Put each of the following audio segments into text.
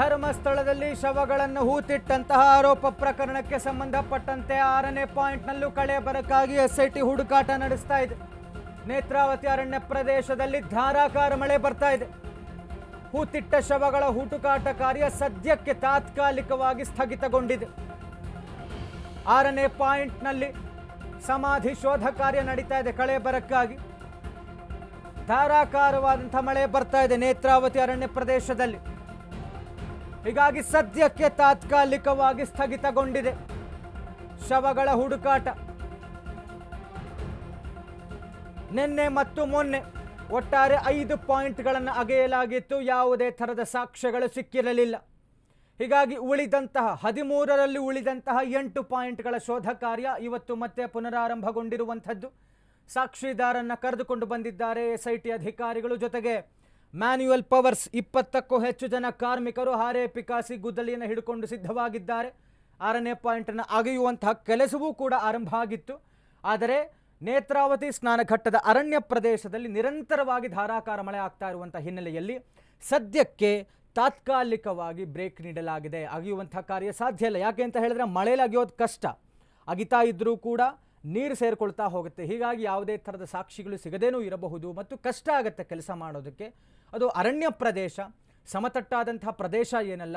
ಧರ್ಮಸ್ಥಳದಲ್ಲಿ ಶವಗಳನ್ನು ಹೂತಿಟ್ಟಂತಹ ಆರೋಪ ಪ್ರಕರಣಕ್ಕೆ ಸಂಬಂಧಪಟ್ಟಂತೆ ಆರನೇ ಪಾಯಿಂಟ್ನಲ್ಲೂ ಕಳೆ ಬರಕ್ಕಾಗಿ ಎಸ್ಐಟಿ ಹುಡುಕಾಟ ನಡೆಸ್ತಾ ಇದೆ. ನೇತ್ರಾವತಿ ಅರಣ್ಯ ಪ್ರದೇಶದಲ್ಲಿ ಧಾರಾಕಾರ ಮಳೆ ಬರ್ತಾ ಇದೆ. ಹೂತಿಟ್ಟ ಶವಗಳ ಹುಡುಕಾಟ ಕಾರ್ಯ ಸದ್ಯಕ್ಕೆ ತಾತ್ಕಾಲಿಕವಾಗಿ ಸ್ಥಗಿತಗೊಂಡಿದೆ. ಆರನೇ ಪಾಯಿಂಟ್ನಲ್ಲಿ ಸಮಾಧಿ ಶೋಧ ಕಾರ್ಯ ನಡೀತಾ ಇದೆ ಕಳೆ ಬರಕ್ಕಾಗಿ. ಧಾರಾಕಾರವಾದಂಥ ಮಳೆ ಬರ್ತಾ ಇದೆ ನೇತ್ರಾವತಿ ಅರಣ್ಯ ಪ್ರದೇಶದಲ್ಲಿ. ಹೀಗಾಗಿ ಸದ್ಯಕ್ಕೆ ತಾತ್ಕಾಲಿಕವಾಗಿ ಸ್ಥಗಿತಗೊಂಡಿದೆ. ಶವಗಳ ಹುಡುಕಾಟ. ನಿನ್ನೆ ಮತ್ತು ಮೊನ್ನೆ ಒಟ್ಟಾರೆ ಐದು ಪಾಯಿಂಟ್ಗಳನ್ನು ಅಗೆಯಲಾಗಿತ್ತು. ಯಾವುದೇ ಥರದ ಸಾಕ್ಷ್ಯಗಳು ಸಿಕ್ಕಿರಲಿಲ್ಲ. ಹೀಗಾಗಿ ಉಳಿದಂತಹ, ಹದಿಮೂರರಲ್ಲಿ ಉಳಿದಂತಹ ಎಂಟು ಪಾಯಿಂಟ್ಗಳ ಶೋಧ ಕಾರ್ಯ ಇವತ್ತು ಮತ್ತೆ ಪುನರಾರಂಭಗೊಂಡಿರುವಂಥದ್ದು. ಸಾಕ್ಷಿದಾರನ್ನು ಕರೆದುಕೊಂಡು ಬಂದಿದ್ದಾರೆ ಎಸ್ ಐ ಟಿ ಅಧಿಕಾರಿಗಳು ಜೊತೆಗೆ ಮ್ಯಾನ್ಯುಯಲ್ ಪವರ್ಸ್ ಇಪ್ಪತ್ತಕ್ಕೂ ಹೆಚ್ಚು ಜನ ಕಾರ್ಮಿಕರು ಹಾರೆ ಪಿಕಾಸಿ ಗುದ್ದಲಿಯನ್ನು ಹಿಡ್ಕೊಂಡು ಸಿದ್ಧವಾಗಿದ್ದಾರೆ. ಆರನೇ ಪಾಯಿಂಟನ್ನು ಅಗೆಯುವಂತಹ ಕೆಲಸವೂ ಕೂಡ ಆರಂಭ ಆಗಿತ್ತು. ಆದರೆ ನೇತ್ರಾವತಿ ಸ್ನಾನಘಟ್ಟದ ಅರಣ್ಯ ಪ್ರದೇಶದಲ್ಲಿ ನಿರಂತರವಾಗಿ ಧಾರಾಕಾರ ಮಳೆ ಆಗ್ತಾ ಇರುವಂಥ ಹಿನ್ನೆಲೆಯಲ್ಲಿ ಸದ್ಯಕ್ಕೆ ತಾತ್ಕಾಲಿಕವಾಗಿ ಬ್ರೇಕ್ ನೀಡಲಾಗಿದೆ. ಅಗೆಯುವಂಥ ಕಾರ್ಯ ಸಾಧ್ಯ ಇಲ್ಲ. ಯಾಕೆ ಅಂತ ಹೇಳಿದ್ರೆ ಮಳೆಯಲ್ಲಿ ಅಗೆಯೋದು ಕಷ್ಟ. ಅಗಿತಾ ಇದ್ದರೂ ಕೂಡ ನೀರು ಸೇರಿಕೊಳ್ತಾ ಹೋಗುತ್ತೆ. ಹೀಗಾಗಿ ಯಾವುದೇ ಥರದ ಸಾಕ್ಷಿಗಳು ಸಿಗದೇನೂ ಇರಬಹುದು. ಮತ್ತು ಕಷ್ಟ ಆಗುತ್ತೆ ಕೆಲಸ ಮಾಡೋದಕ್ಕೆ. ಅದು ಅರಣ್ಯ ಪ್ರದೇಶ. ಸಮತಟ್ಟಾದಂಥ ಪ್ರದೇಶ ಏನಲ್ಲ,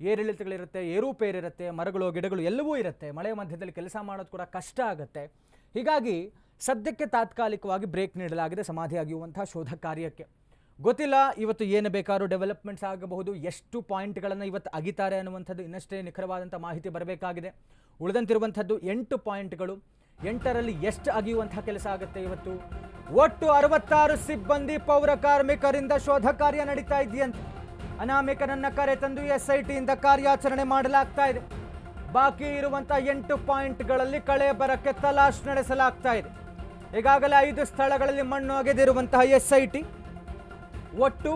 ಏರಿಳಿತಗಳಿರುತ್ತೆ ಏರುಪೇರಿರುತ್ತೆ ಮರಗಳು, ಗಿಡಗಳು ಎಲ್ಲವೂ ಇರುತ್ತೆ. ಮಳೆ ಮಧ್ಯದಲ್ಲಿ ಕೆಲಸ ಮಾಡೋದು ಕೂಡ ಕಷ್ಟ ಆಗುತ್ತೆ. ಹೀಗಾಗಿ ಸದ್ಯಕ್ಕೆ ತಾತ್ಕಾಲಿಕವಾಗಿ ಬ್ರೇಕ್ ನೀಡಲಾಗಿದೆ ಸಮಾಧಿ ಅಗೆಯುವಂತಹ ಶೋಧ ಕಾರ್ಯಕ್ಕೆ. ಗೊತ್ತಿಲ್ಲ ಇವತ್ತು ಏನು ಬೇಕಾದ್ರೂ ಡೆವಲಪ್ಮೆಂಟ್ಸ್ ಆಗಬಹುದು, ಎಷ್ಟು ಪಾಯಿಂಟ್ಗಳನ್ನು ಇವತ್ತು ಅಗಿತಾರೆ ಅನ್ನುವಂಥದ್ದು ಇನ್ನಷ್ಟೇ ನಿಖರವಾದಂಥ ಮಾಹಿತಿ ಬರಬೇಕಾಗಿದೆ. ಉಳಿದಂತಿರುವಂಥದ್ದು ಎಂಟು ಪಾಯಿಂಟ್ಗಳು. ಎಂಟರಲ್ಲಿ ಎಷ್ಟು ಅಗಿಯುವಂತಹ ಕೆಲಸ ಆಗುತ್ತೆ ಇವತ್ತು? ಒಟ್ಟು ಅರವತ್ತಾರು ಸಿಬ್ಬಂದಿ ಪೌರ ಕಾರ್ಮಿಕರಿಂದ ಶೋಧ ಕಾರ್ಯ ನಡೀತಾ ಇದೆಯಂತೆ. ಅನಾಮಿಕನನ್ನ ಕರೆ ತಂದು ಎಸ್ ಐ ಟಿಯಿಂದ ಕಾರ್ಯಾಚರಣೆ ಮಾಡಲಾಗ್ತಾ ಇದೆ. ಬಾಕಿ ಇರುವಂತಹ ಎಂಟು ಪಾಯಿಂಟ್ಗಳಲ್ಲಿ ಕಳೆ ಬರಕ್ಕೆ ತಲಾಶ್ ನಡೆಸಲಾಗ್ತಾ ಇದೆ. ಈಗಾಗಲೇ ಐದು ಸ್ಥಳಗಳಲ್ಲಿ ಮಣ್ಣು ಅಗೆದಿರುವಂತಹ ಎಸ್ ಐ ಟಿ ಒಟ್ಟು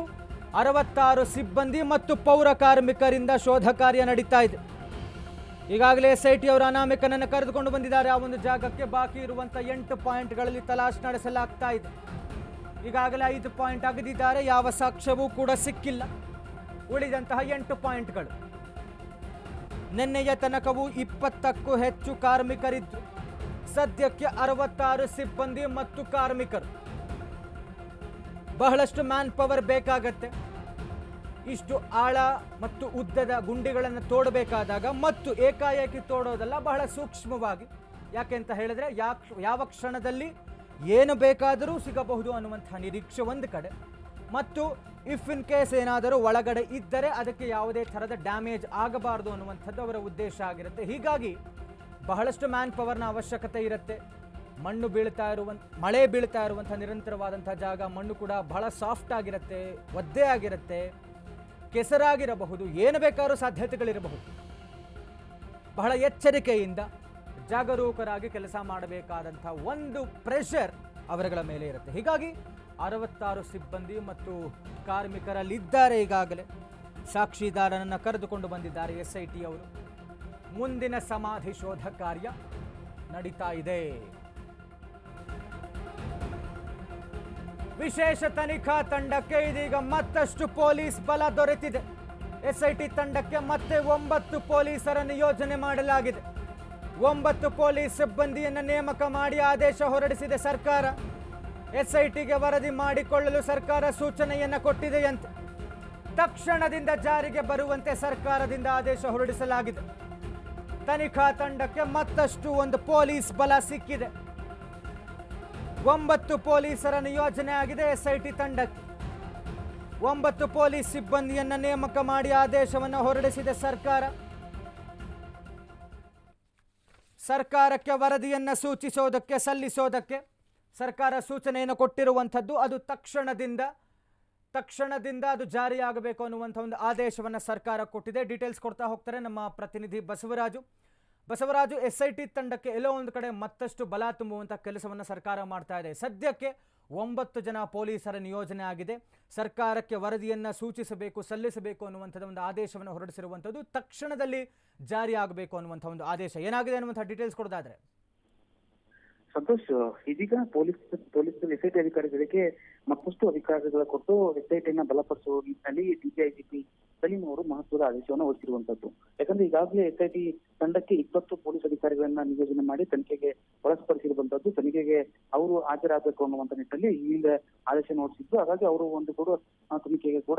ಅರವತ್ತಾರು ಸಿಬ್ಬಂದಿ ಮತ್ತು ಪೌರ ಕಾರ್ಮಿಕರಿಂದ ಶೋಧ ಕಾರ್ಯ ನಡೀತಾ ಇದೆ. ಈಗಾಗಲೇ ಎಸ್ ಐ ಟಿ ಅವರು ಅನಾಮಿಕನನ್ನು ಕರೆದುಕೊಂಡು ಬಂದಿದ್ದಾರೆ. ಆ ಒಂದು ಜಾಗಕ್ಕೆ ಬಾಕಿ ಇರುವಂಥ ಎಂಟು ಪಾಯಿಂಟ್ಗಳಲ್ಲಿ ತಲಾಶ್ ನಡೆಸಲಾಗ್ತಾ ಇದೆ. ಈಗಾಗಲೇ ಐದು ಪಾಯಿಂಟ್ ಅಗದಿದ್ದಾರೆ. ಯಾವ ಸಾಕ್ಷ್ಯವೂ ಕೂಡ ಸಿಕ್ಕಿಲ್ಲ. ಉಳಿದಂತಹ ಎಂಟು ಪಾಯಿಂಟ್ಗಳು. ನಿನ್ನೆಯ ತನಕವೂ ಇಪ್ಪತ್ತಕ್ಕೂ ಹೆಚ್ಚು ಕಾರ್ಮಿಕರಿದ್ದು ಸದ್ಯಕ್ಕೆ ಅರವತ್ತಾರು ಸಿಬ್ಬಂದಿ ಮತ್ತು ಕಾರ್ಮಿಕರು. ಬಹಳಷ್ಟು ಮ್ಯಾನ್ ಪವರ್ ಬೇಕಾಗತ್ತೆ. ಇಷ್ಟು ಆಳ ಮತ್ತು ಉದ್ದದ ಗುಂಡಿಗಳನ್ನು ತೋಡಬೇಕಾದಾಗ ಮತ್ತು ಏಕಾಏಕಿ ತೋಡೋದಲ್ಲ ಬಹಳ ಸೂಕ್ಷ್ಮವಾಗಿ. ಯಾಕೆ ಅಂತ ಹೇಳಿದ್ರೆ ಯಾ ಯಾವ ಕ್ಷಣದಲ್ಲಿ ಏನು ಬೇಕಾದರೂ ಸಿಗಬಹುದು ಅನ್ನುವಂಥ ನಿರೀಕ್ಷೆ ಒಂದು ಕಡೆ. ಮತ್ತು ಇಫ್ ಇನ್ ಕೇಸ್ ಏನಾದರೂ ಒಳಗಡೆ ಇದ್ದರೆ ಅದಕ್ಕೆ ಯಾವುದೇ ಥರದ ಡ್ಯಾಮೇಜ್ ಆಗಬಾರದು ಅನ್ನುವಂಥದ್ದು ಅವರ ಉದ್ದೇಶ ಆಗಿರುತ್ತೆ. ಹೀಗಾಗಿ ಬಹಳಷ್ಟು ಮ್ಯಾನ್ ಪವರ್ನ ಅವಶ್ಯಕತೆ ಇರುತ್ತೆ. ಮಣ್ಣು ಬೀಳ್ತಾ ಇರುವಂಥ ಮಳೆ ಬೀಳ್ತಾ ಇರುವಂಥ ನಿರಂತರವಾದಂಥ ಜಾಗ ಮಣ್ಣು ಕೂಡ ಬಹಳ ಸಾಫ್ಟ್ ಆಗಿರುತ್ತೆ, ಒದ್ದೆ ಆಗಿರುತ್ತೆ. ಕೆಸರಾಗಿರಬಹುದು, ಏನು ಬೇಕಾದ್ರೂ ಸಾಧ್ಯತೆಗಳಿರಬಹುದು. ಬಹಳ ಎಚ್ಚರಿಕೆಯಿಂದ ಜಾಗರೂಕರಾಗಿ ಕೆಲಸ ಮಾಡಬೇಕಾದಂಥ ಒಂದು ಪ್ರೆಷರ್ ಅವರುಗಳ ಮೇಲೆ ಇರುತ್ತೆ. ಹೀಗಾಗಿ ಅರವತ್ತಾರು ಸಿಬ್ಬಂದಿ ಮತ್ತು ಕಾರ್ಮಿಕರಲ್ಲಿದ್ದಾರೆ ಈಗಾಗಲೇ. ಸಾಕ್ಷಿದಾರನನ್ನು ಕರೆದುಕೊಂಡು ಬಂದಿದ್ದಾರೆ ಎಸ್ ಐ ಟಿ ಅವರು. ಮುಂದಿನ ಸಮಾಧಿ ಶೋಧ ಕಾರ್ಯ ನಡೀತಾ ಇದೆ. ವಿಶೇಷ ತನಿಖಾ ತಂಡಕ್ಕೆ ಇದೀಗ ಮತ್ತಷ್ಟು ಪೊಲೀಸ್ ಬಲ ದೊರೆತಿದೆ. ಎಸ್ಐಟಿ ತಂಡಕ್ಕೆ ಮತ್ತೆ ಒಂಬತ್ತು ಪೊಲೀಸರ ನಿಯೋಜನೆ ಮಾಡಲಾಗಿದೆ. ಒಂಬತ್ತು ಪೊಲೀಸ್ ಸಿಬ್ಬಂದಿಯನ್ನು ನೇಮಕ ಮಾಡಿ ಆದೇಶ ಹೊರಡಿಸಿದೆ ಸರ್ಕಾರ. ಎಸ್ಐಟಿಗೆ ವರದಿ ಮಾಡಿಕೊಳ್ಳಲು ಸರ್ಕಾರ ಸೂಚನೆಯನ್ನು ಕೊಟ್ಟಿದೆಯಂತೆ. ತಕ್ಷಣದಿಂದ ಜಾರಿಗೆ ಬರುವಂತೆ ಸರ್ಕಾರದಿಂದ ಆದೇಶ ಹೊರಡಿಸಲಾಗಿದೆ. ತನಿಖಾ ತಂಡಕ್ಕೆ ಮತ್ತಷ್ಟು ಒಂದು ಪೊಲೀಸ್ ಬಲ ಸಿಕ್ಕಿದೆ. ಒಂಬತ್ತು ಪೊಲೀಸರ ನಿಯೋಜನೆ ಆಗಿದೆ ಎಸ್ಐಟಿ ತಂಡಕ್ಕೆ. ಒಂಬತ್ತು ಪೊಲೀಸ್ ಸಿಬ್ಬಂದಿಯನ್ನು ನೇಮಕ ಮಾಡಿ ಆದೇಶವನ್ನು ಹೊರಡಿಸಿದೆ ಸರ್ಕಾರ. ಸರ್ಕಾರಕ್ಕೆ ವರದಿಯನ್ನು ಸೂಚಿಸೋದಕ್ಕೆ, ಸಲ್ಲಿಸೋದಕ್ಕೆ ಸರ್ಕಾರ ಸೂಚನೆಯನ್ನು ಕೊಟ್ಟಿರುವಂಥದ್ದು ಅದು ತಕ್ಷಣದಿಂದ ತಕ್ಷಣದಿಂದ ಅದು ಜಾರಿಯಾಗಬೇಕು ಅನ್ನುವಂಥ ಒಂದು ಆದೇಶವನ್ನು ಸರ್ಕಾರ ಕೊಟ್ಟಿದೆ. ಡೀಟೇಲ್ಸ್ ಕೊಡ್ತಾ ಹೋಗ್ತಾರೆ ನಮ್ಮ ಪ್ರತಿನಿಧಿ ಬಸವರಾಜು. ಬಸವರಾಜು ಎಸ್ ಐ ತಂಡಕ್ಕೆ ಎಲ್ಲೋ ಒಂದು ಕಡೆ ಮತ್ತಷ್ಟು ಬಲ ತುಂಬುವಂಥ ಕೆಲಸವನ್ನು ಸರ್ಕಾರ ಮಾಡ್ತಾ ಇದೆ. ಸದ್ಯಕ್ಕೆ ಒಂಬತ್ತು ಜನ ಪೊಲೀಸರ ನಿಯೋಜನೆ ಆಗಿದೆ. ಸರ್ಕಾರಕ್ಕೆ ವರದಿಯನ್ನು ಸೂಚಿಸಬೇಕು, ಸಲ್ಲಿಸಬೇಕು ಅನ್ನುವಂಥದ್ದು ಒಂದು ಆದೇಶವನ್ನು ಹೊರಡಿಸಿರುವಂಥದ್ದು ತಕ್ಷಣದಲ್ಲಿ ಜಾರಿಯಾಗಬೇಕು ಅನ್ನುವಂಥ ಒಂದು ಆದೇಶ. ಏನಾಗಿದೆ ಅನ್ನುವಂಥ ಡೀಟೇಲ್ಸ್ ಕೊಡೋದಾದ್ರೆ? ಸಂತೋಷ್, ಇದೀಗ ಪೊಲೀಸ್ ಪೊಲೀಸ್ ಎಸ್ಐಟಿ ಅಧಿಕಾರಿಗಳಿಗೆ ಮತ್ತಷ್ಟು ಅಧಿಕಾರಗಳ ಕೊಟ್ಟು ಎಸ್ಐಟಿಯನ್ನ ಬಲಪಡಿಸುವ ನಿಟ್ಟಿನಲ್ಲಿ ಡಿಜಿಐಜಿಪಿ ಸಲೀಂ ಅವರು ಮಹತ್ವದ ಆದೇಶವನ್ನು ಹೊರಡಿಸಿರುವಂತದ್ದು. ಯಾಕಂದ್ರೆ ಈಗಾಗಲೇ ಎಸ್ಐಟಿ ತಂಡಕ್ಕೆ ಇಪ್ಪತ್ತು ಪೊಲೀಸ್ ಅಧಿಕಾರಿಗಳನ್ನ ನಿಯೋಜನೆ ಮಾಡಿ ತನಿಖೆಗೆ ಒಳಪಡಿಸಿರುವಂತದ್ದು ತನಿಖೆಗೆ ಅವರು ಹಾಜರಾಗಬೇಕು ಅನ್ನುವಂತ ನಿಟ್ಟಿನಲ್ಲಿ ಈ ಆದೇಶ ನೋಡಿಸಿದ್ದು ಹಾಗಾಗಿ ಅವರು ಒಂದು ಕೂಡ ತನಿಖೆಗೆ ಕೂಡ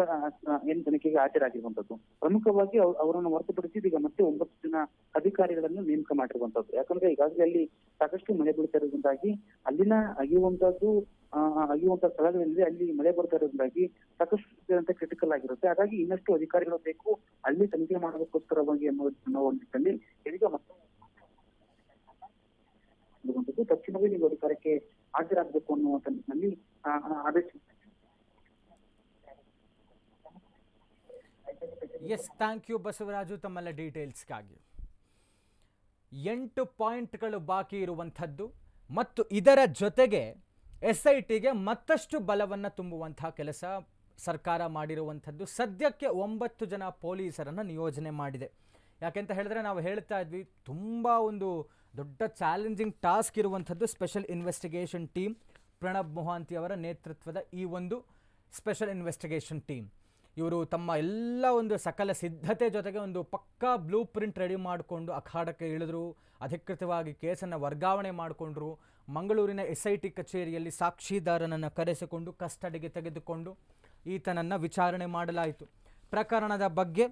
ಏನು ತನಿಖೆಗೆ ಹಾಜರಾಗಿರುವಂತದ್ದು. ಪ್ರಮುಖವಾಗಿ ಅವ್- ಅವರನ್ನು ಹೊರತುಪಡಿಸಿ ಈಗ ಮತ್ತೆ ಒಂಬತ್ತು ಜನ ಅಧಿಕಾರಿಗಳನ್ನು ನೇಮಕ ಮಾಡಿರುವಂತದ್ದು. ಯಾಕಂದ್ರೆ ಈಗಾಗಲೇ ಅಲ್ಲಿ ಸಾಕಷ್ಟು ಮಳೆ ಬೀಳ್ತಾ ಅಲ್ಲಿನ ಅಗಿಯುವಂತದ್ದು ಆ, ಆ, ಅಗಿಯುವಂತ ಸ್ಥಳಗಳಲ್ಲಿ ಅಲ್ಲಿ ಮಳೆ ಬರ್ತಾ ಇರೋದ್ರಿಂದಾಗಿ ಸಾಕಷ್ಟು ಕ್ರಿಟಿಕಲ್ ಆಗಿರುತ್ತೆ. ಹಾಗಾಗಿ ಇನ್ನಷ್ಟು ಅಧಿಕಾರಿಗಳು ಬೇಕು ಅಲ್ಲಿ ತನಿಖೆ ಮಾಡೋದಕ್ಕೋಸ್ಕರವಾಗಿ ಅನ್ನೋ ಒಂದು ನಿಟ್ಟಿನಲ್ಲಿ ಇದೀಗ ಮತ್ತೆ ತಕ್ಷಣವೇ ನೀವು ಅಧಿಕಾರಕ್ಕೆ ಹಾಜರಾಗಬೇಕು ಅನ್ನುವಂತ ನಿಟ್ಟಿನಲ್ಲಿ ಆದೇಶ ಎಸ್ ಥ್ಯಾಂಕ್ ಯು ಬಸವರಾಜು. ತಮ್ಮೆಲ್ಲ ಡೀಟೇಲ್ಸ್ಗಾಗಿ ಎಂಟು ಪಾಯಿಂಟ್ಗಳು ಬಾಕಿ ಇರುವಂಥದ್ದು. ಮತ್ತು ಇದರ ಜೊತೆಗೆ ಎಸ್ ಐ ಟಿಗೆ ಮತ್ತಷ್ಟು ಬಲವನ್ನು ತುಂಬುವಂತಹ ಕೆಲಸ ಸರ್ಕಾರ ಮಾಡಿರುವಂಥದ್ದು. ಸದ್ಯಕ್ಕೆ ಒಂಬತ್ತು ಜನ ಪೊಲೀಸರನ್ನು ನಿಯೋಜನೆ ಮಾಡಿದೆ. ಯಾಕೆಂತ ಹೇಳಿದ್ರೆ ನಾವು ಹೇಳ್ತಾ ಇದ್ವಿ, ತುಂಬ ಒಂದು ದೊಡ್ಡ ಚಾಲೆಂಜಿಂಗ್ ಟಾಸ್ಕ್ ಇರುವಂಥದ್ದು special investigation team. Pranab Mohanty ಅವರ ನೇತೃತ್ವದ ಈ ಒಂದು ಸ್ಪೆಷಲ್ ಇನ್ವೆಸ್ಟಿಗೇಷನ್ ಟೀಮ್. ಇವರು ತಮ್ಮ ಎಲ್ಲ ಒಂದು ಸಕಲ ಸಿದ್ಧತೆ ಜೊತೆಗೆ ಒಂದು ಪಕ್ಕಾ ಬ್ಲೂ ಪ್ರಿಂಟ್ ರೆಡಿ ಮಾಡಿಕೊಂಡು ಅಖಾಡಕ್ಕೆ ಇಳಿದ್ರು. ಅಧಿಕೃತವಾಗಿ ಕೇಸನ್ನು ವರ್ಗಾವಣೆ ಮಾಡಿಕೊಂಡ್ರು. ಮಂಗಳೂರಿನ ಎಸ್ ಐ ಟಿ ಕಚೇರಿಯಲ್ಲಿ ಸಾಕ್ಷಿದಾರನನ್ನು ಕರೆಸಿಕೊಂಡು, ಕಸ್ಟಡಿಗೆ ತೆಗೆದುಕೊಂಡು ಈತನನ್ನು ವಿಚಾರಣೆ ಮಾಡಲಾಯಿತು. ಪ್ರಕರಣದ ಬಗ್ಗೆ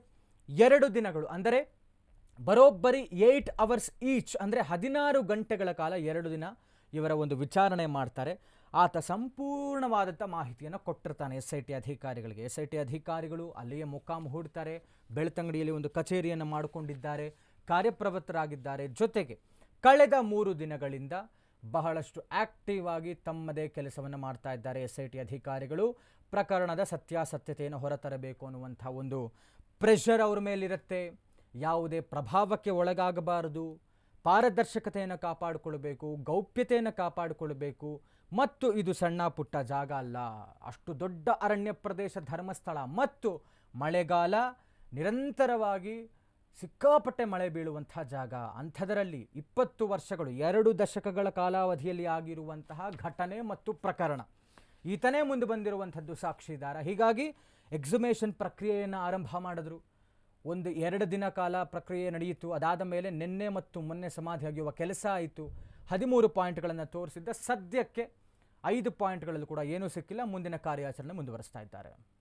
ಎರಡು ದಿನಗಳು, ಅಂದರೆ ಬರೋಬ್ಬರಿ ಏಯ್ಟ್ ಅವರ್ಸ್ ಈಚ್, ಅಂದರೆ ಹದಿನಾರು ಗಂಟೆಗಳ ಕಾಲ ಎರಡು ದಿನ ಇವರ ಒಂದು ವಿಚಾರಣೆ ಮಾಡ್ತಾರೆ. ಆತ ಸಂಪೂರ್ಣವಾದಂಥ ಮಾಹಿತಿಯನ್ನು ಕೊಟ್ಟಿರ್ತಾನೆ ಎಸ್ ಐ ಟಿ ಅಧಿಕಾರಿಗಳಿಗೆ. ಎಸ್ ಐ ಟಿ ಅಧಿಕಾರಿಗಳು ಅಲ್ಲಿಯೇ ಮುಖಾಮು ಹೂಡ್ತಾರೆ, ಬೆಳ್ತಂಗಡಿಯಲ್ಲಿ ಒಂದು ಕಚೇರಿಯನ್ನು ಮಾಡಿಕೊಂಡಿದ್ದಾರೆ, ಕಾರ್ಯಪ್ರವೃತ್ತರಾಗಿದ್ದಾರೆ. ಜೊತೆಗೆ ಕಳೆದ ಮೂರು ದಿನಗಳಿಂದ ಬಹಳಷ್ಟು ಆಕ್ಟಿವ್ ಆಗಿ ತಮ್ಮದೇ ಕೆಲಸವನ್ನು ಮಾಡ್ತಾ ಇದ್ದಾರೆ ಎಸ್ ಐ ಟಿ ಅಧಿಕಾರಿಗಳು. ಪ್ರಕರಣದ ಸತ್ಯಾಸತ್ಯತೆಯನ್ನು ಹೊರತರಬೇಕು ಅನ್ನುವಂಥ ಒಂದು ಪ್ರೆಷರ್ ಅವ್ರ ಮೇಲಿರುತ್ತೆ. ಯಾವುದೇ ಪ್ರಭಾವಕ್ಕೆ ಒಳಗಾಗಬಾರದು. ಪಾರದರ್ಶಕತೆಯನ್ನು ಕಾಪಾಡಿಕೊಳ್ಬೇಕು, ಗೌಪ್ಯತೆಯನ್ನು ಕಾಪಾಡಿಕೊಳ್ಬೇಕು. ಮತ್ತು ಇದು ಸಣ್ಣ ಪುಟ್ಟ ಜಾಗ ಅಲ್ಲ. ಅಷ್ಟು ದೊಡ್ಡ ಅರಣ್ಯ ಪ್ರದೇಶ ಧರ್ಮಸ್ಥಳ ಮತ್ತು ಮಳೆಗಾಲ ನಿರಂತರವಾಗಿ ಸಿಕ್ಕಾಪಟ್ಟೆ ಮಳೆ ಬೀಳುವಂತಹ ಜಾಗ. ಅಂಥದರಲ್ಲಿ ಇಪ್ಪತ್ತು ವರ್ಷಗಳು, ಎರಡು ದಶಕಗಳ ಕಾಲಾವಧಿಯಲ್ಲಿ ಆಗಿರುವಂತಹ ಘಟನೆ ಮತ್ತು ಪ್ರಕರಣ. ಈತನೇ ಮುಂದೆ ಬಂದಿರುವಂಥದ್ದು ಸಾಕ್ಷಿದಾರ. ಹೀಗಾಗಿ ಎಕ್ಸುಮೇಷನ್ ಪ್ರಕ್ರಿಯೆಯನ್ನು ಆರಂಭ ಮಾಡಿದ್ರು. ಒಂದು ಎರಡು ದಿನ ಕಾಲ ಪ್ರಕ್ರಿಯೆ ನಡೆಯಿತು. ಅದಾದ ಮೇಲೆ ನಿನ್ನೆ ಮತ್ತು ಮೊನ್ನೆ ಸಮಾಧಿ ಆಗಿರುವ ಕೆಲಸ ಆಯಿತು. ಹದಿಮೂರು ಪಾಯಿಂಟ್ಗಳನ್ನು ತೋರಿಸಿದ್ದ. ಸದ್ಯಕ್ಕೆ ಐದು ಪಾಯಿಂಟ್ಗಳಲ್ಲೂ ಕೂಡ ಏನೂ ಸಿಕ್ಕಿಲ್ಲ. ಮುಂದಿನ ಕಾರ್ಯಾಚರಣೆ ಮುಂದುವರಿಸ್ತಾ ಇದ್ದಾರೆ.